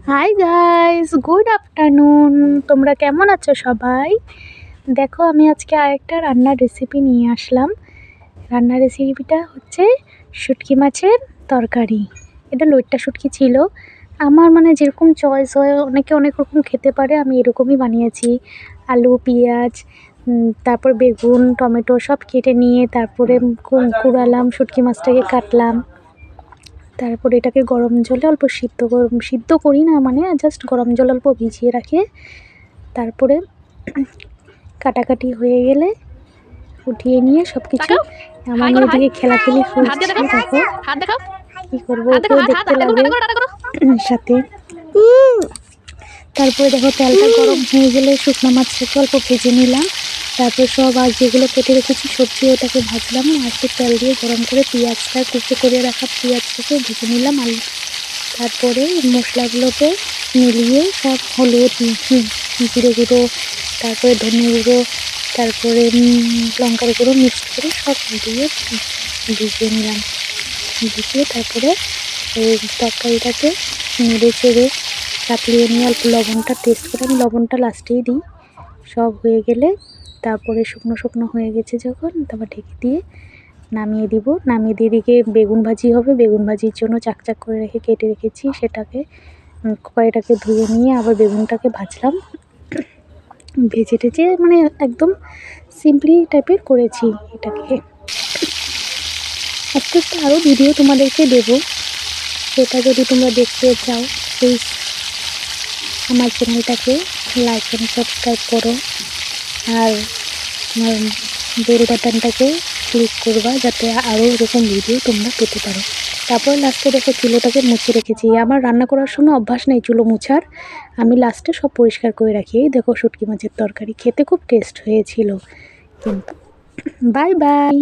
Hi guys good afternoon তোমরা কেমন আছো সবাই? দেখো আমি আজকে আরেকটা রান্নার রেসিপি নিয়ে আসলাম। রান্নার রেসিপিটা হচ্ছে শুটকি মাছের তরকারি। এটা লইট্টা শুটকি ছিল। আমার মানে যেরকম চয়েস হয় অনেকে অনেক রকম খেতে পারে আমি এরকমই বানিয়েছি। আলু পেঁয়াজ তারপর বেগুন টমেটো সব কেটে নিয়ে তারপরে কুড়ালাম শুটকি মাছটাকে কাটলাম। তারপর এটাকে গরম জলে অল্প সিদ্ধ গরম সিদ্ধ করি না মানে জাস্ট গরম জল অল্প ভিজিয়ে রাখে। তারপরে কাটাকাটি হয়ে গেলে উঠিয়ে নিয়ে সব কিছু আমার মেয়েদিকে খেলাখেলি হাত দেখো। কি করব দেখতে লাগে। সাথে তারপরে দেখো তেলটা গরম হয়ে গেলে শুকনো মাছটাকে অল্প ভেজে নিলাম। তারপর সব আর যেগুলো কেটে রেখেছি, সবজি ওটাকে ভাজলাম, আর তেল দিয়ে গরম করে পেঁয়াজটা কুচো করে রাখা পেঁয়াজটাকে ভেজে নিলাম আলু তারপরে মশলাগুলোকে মিলিয়ে সব হলুদ জিরে গুঁড়ো, তারপরে ধনে গুঁড়ো, তারপরে লঙ্কার গুঁড়ো মিক্স করে সব দিয়ে ভিজিয়ে নিলাম। ভিজিয়ে তারপরে তরকারিটাকে নেড়ে চেড়ে চাপিয়ে নিয়ে, অল্প লবণটা টেস্ট করে আমি লবণটা লাস্টেই দিই। সব হয়ে গেলে তারপরে শুকনো শুকনো হয়ে গেছে যখন, তারপর ঢেকে দিয়ে নামিয়ে দিব। নামিয়ে দিয়ে দিকে বেগুন ভাজি হবে। বেগুন ভাজির জন্য চাকচাক করে রেখে কেটে রেখেছি। সেটাকে কড়াইটাকে ধুয়ে নিয়ে আবার বেগুনটাকে ভাজলাম। ভেজে টেজে মানে একদম সিম্পলি টাইপের করেছি এটাকে। একটা একটা আরও ভিডিও তোমাদেরকে দেবো। সেটা যদি তোমরা দেখতে চাও প্লিজ আমার চ্যানেলটাকে লাইক অ্যান্ড সাবস্ক্রাইব করো। আর বেল বাটনটাকে ক্লিক করবা যাতে আরও এরকম ভিডিও তোমরা পেতে পারো। তারপর লাস্টে দেখো চুলোটাকে মুছে রেখেছি। আমার রান্না করার সময় অভ্যাস নেই চুলো মুছার। আমি লাস্টে সব পরিষ্কার করে রাখি। এই দেখো শুটকি মাছের তরকারি। খেতে খুব টেস্ট হয়েছিল। কিন্তু বাই বাই